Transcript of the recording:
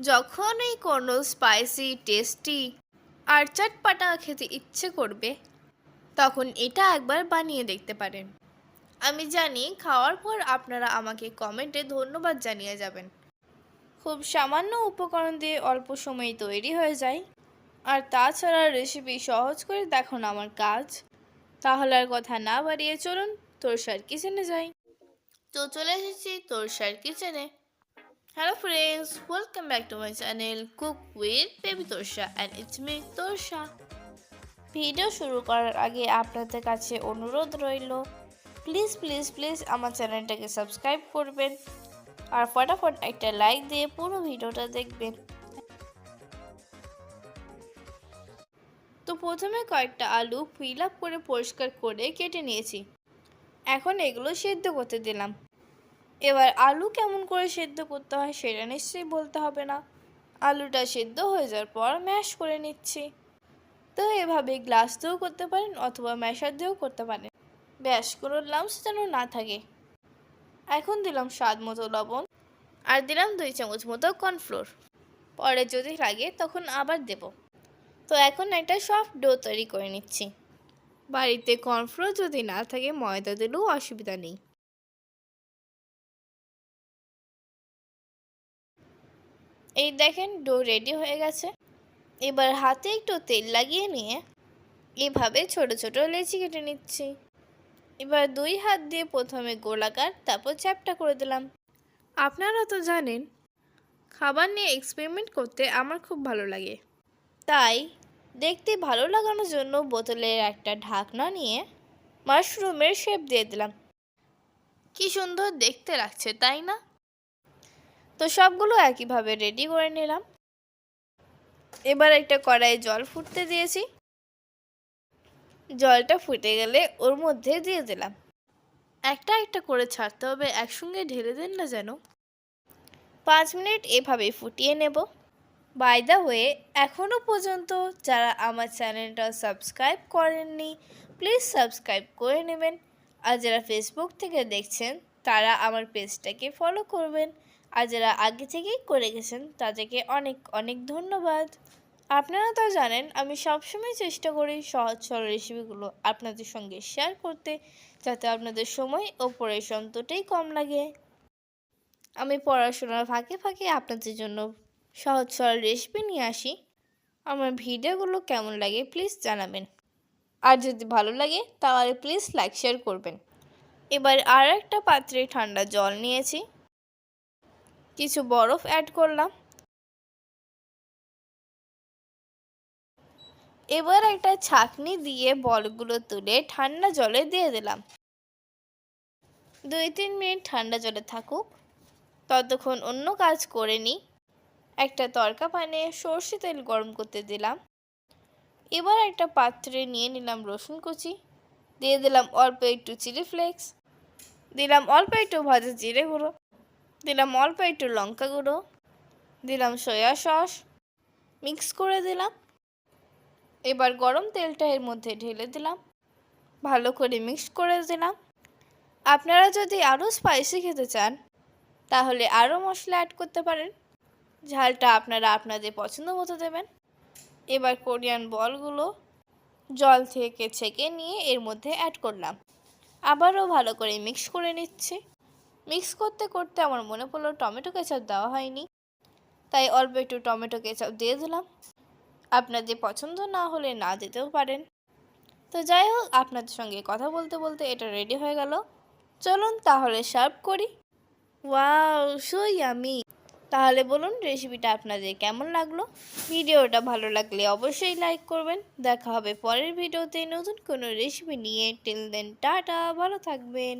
যখনই কোনো spicy tasty আর চটপাটা খেতে ইচ্ছে করবে, তখন এটা একবার বানিয়ে দেখতে পারেন। আমি জানি খাওয়ার পর আপনারা আমাকে কমেন্টে ধন্যবাদ জানিয়ে যাবেন। খুব সামান্য উপকরণ দিয়ে অল্প সময়ে তৈরি হয়ে যায়। আর তাছাড়া রেসিপি সহজ করে দেখুন আমার কাজ। তাহলে আর কথা না বাড়িয়ে চলুন তোর তোরসার কিচেনে যাই। তো চলে এসেছি তোর তোরসার কিচেনে hello friends welcome back to my channel cook with baby Torsa and it's me Torsa video শুরু করার আগে আপনাদের কাছে অনুরোধ রইল প্লিজ প্লিজ প্লিজ আমার চ্যানেলটাকে সাবস্ক্রাইব করবেন আর ফটাফট একটা লাইক দিয়ে পুরো ভিডিওটা দেখবেন। তো প্রথমে কয়েকটা আলু ফিল আপ করে পরিষ্কার করে কেটে নিয়েছি। এখন এগুলো সেদ্ধ করতে দিলাম। এবার আলু কেমন করে সেদ্ধ করতে হয় সেটা নিশ্চয়ই বলতে হবে না। আলুটা সেদ্ধ হয়ে যাওয়ার পর ম্যাশ করে নিচ্ছি। তো এভাবে গ্লাস দিয়েও করতে পারেন অথবা ম্যাশার দিয়েও করতে পারেন। ব্যাস, কোনো লামস যেন না থাকে। এখন দিলাম স্বাদ মতো লবণ আর দিলাম দুই চামচ মতো কর্নফ্লোর পরে যদি লাগে তখন আবার দেব। তো এখন একটা সফট ডো তৈরি করে নিচ্ছি। বাড়িতে কর্নফ্লোর যদি না থাকে ময়দা দিলেও অসুবিধা নেই। এই দেখেন ডো রেডি হয়ে গেছে। এবার হাতে একটু তেল লাগিয়ে নিয়ে এভাবে ছোট ছোট লেচি কেটে নিচ্ছি। এবার দুই হাত দিয়ে প্রথমে গোলাকার তারপর চ্যাপটা করে দিলাম। আপনারা তো জানেন, খাবার নিয়ে এক্সপেরিমেন্ট করতে আমার খুব ভালো লাগে। তাই দেখতে ভালো লাগানোর জন্য বোতলের একটা ঢাকনা নিয়ে মাশরুমের শেপ দিয়ে দিলাম। কি সুন্দর দেখতে লাগছে, তাই না? তো সবগুলো একইভাবে রেডি করে নিলাম। এবার একটা কড়াইয়ে জল ফুটতে দিয়েছি। জলটা ফুটে গেলে ওর মধ্যে দিয়ে দিলাম। একটা একটা করে ছাড়তে হবে, একসঙ্গে ঢেলে দেন না যেন। পাঁচ মিনিট এভাবে ফুটিয়ে নেব। বাই দ্য ওয়ে এখনও পর্যন্ত যারা আমার চ্যানেলটা সাবস্ক্রাইব করেননি প্লিজ সাবস্ক্রাইব করে নেবেন। আর যারা ফেসবুক থেকে দেখছেন, তারা আমার পেজটাকে ফলো করবেন। আর যারা আগে থেকেই করে গেছেন, তাদেরকে অনেক অনেক ধন্যবাদ। আপনারা তো জানেন, আমি সবসময় চেষ্টা করি সহজ, সরল রেসিপিগুলো আপনাদের সঙ্গে শেয়ার করতে, যাতে আপনাদের সময় ও পরিশ্রম দুটোই কম লাগে। আমি পড়াশোনার ফাঁকে ফাঁকে আপনাদের জন্য সহজ, সরল রেসিপি নিয়ে আসি। আমার ভিডিওগুলো কেমন লাগে প্লিজ জানাবেন। আর যদি ভালো লাগে, তাহলে প্লিজ লাইক শেয়ার করবেন। এবার আর একটা পাত্রে ঠান্ডা জল নিয়েছি। কিছু বরফ অ্যাড করলাম। এবার একটা ছাকনি দিয়ে বলগুলো তুলে ঠান্ডা জলে দিয়ে দিলাম। দুই তিন মিনিট ঠান্ডা জলে থাকুক। ততক্ষণ অন্য কাজ করে নিই একটা তরকা পানে সর্ষে তেল গরম করতে দিলাম। এবার একটা পাত্রে নিয়ে নিলাম রসুন কুচি। দিয়ে দিলাম অল্প একটু চিলি ফ্লেক্স। দিলাম অল্প একটু ভাজা জিরে গুঁড়ো। দিলাম অল্প একটু লঙ্কা গুঁড়ো, দিলাম সয়া সস মিক্স করে দিলাম। এবার গরম তেলটা এর মধ্যে ঢেলে দিলাম, ভালো করে মিক্স করে দিলাম। আপনারা যদি আরও স্পাইসি খেতে চান, তাহলে আরও মশলা অ্যাড করতে পারেন। ঝালটা আপনারা আপনাদের পছন্দ মতো দেবেন। এবার কোরিয়ান বলগুলো জল থেকে ছেঁকে নিয়ে এর মধ্যে অ্যাড করলাম। আবারও ভালো করে মিক্স করে নিচ্ছে। মিক্স করতে করতে আমার মনে পড়ল টমেটো কেচাপ দেওয়া হয়নি। তাই অল্প একটু টমেটো কেচাপ দিয়ে দিলাম। আপনাদের পছন্দ না হলে না দিতেও পারেন। তো যাই হোক, আপনাদের সঙ্গে কথা বলতে বলতে এটা রেডি হয়ে গেল। চলুন তাহলে সার্ভ করি। ওয়াও সো ইয়ামি তাহলে বলুন রেসিপিটা আপনাদের কেমন লাগল? ভিডিওটা ভালো লাগলে অবশ্যই লাইক করবেন। দেখা হবে পরের ভিডিওতে নতুন কোনো রেসিপি নিয়ে। টিল দেন টাটা, ভালো থাকবেন।